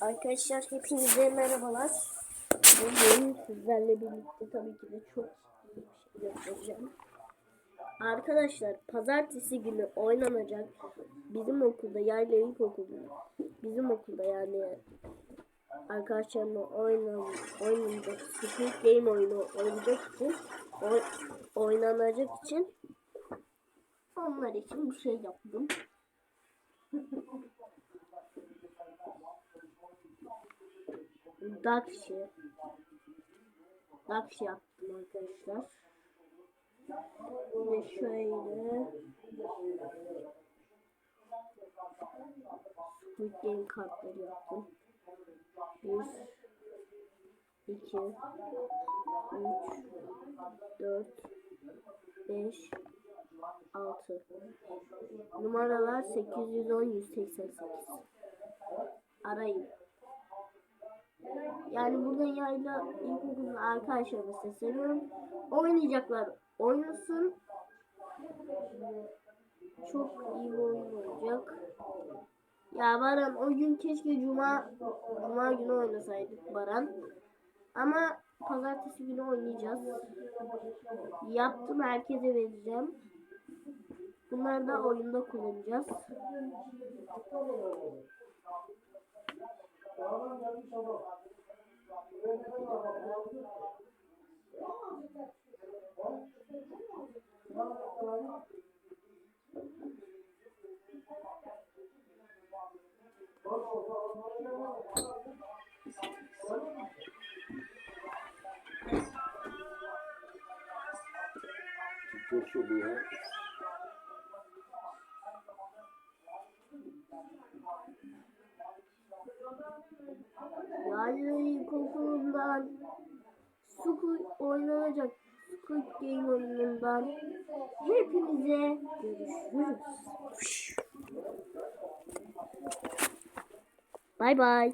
Arkadaşlar hepinize merhabalar. Bugün sizlerle birlikte tabii ki de çok bir şey yapacağım. Arkadaşlar pazartesi günü oynanacak bizim okulda yayla ilkokulda bizim okulda yani arkadaşlarımla oynan, oynayacak Squid Game oyunu oynayacak için oy, oynanacak için onlar için bir şey yaptım. Dakşi. Dakşi yaptım arkadaşlar. Ve şöyle Squid Game kartları yaptım. 1 2 3 4 5 6 Numaralar 810 188 Arayın. Yani burada yayla ilkokulda arkadaşlarıma sesleniyorum. Oynayacaklar. Oynasın. Çok iyi bir oyun olacak. Ya Baran o gün keşke cuma cuma günü oynasaydık Baran. Ama pazartesi günü oynayacağız. Yaptım herkese vereceğim. Bunları da oyunda kullanacağız. Deixa eu? Né? Yani ilkokulundan Squid oynanacak Squid Game oyunundan hepinize görüşürüz. Bay bay.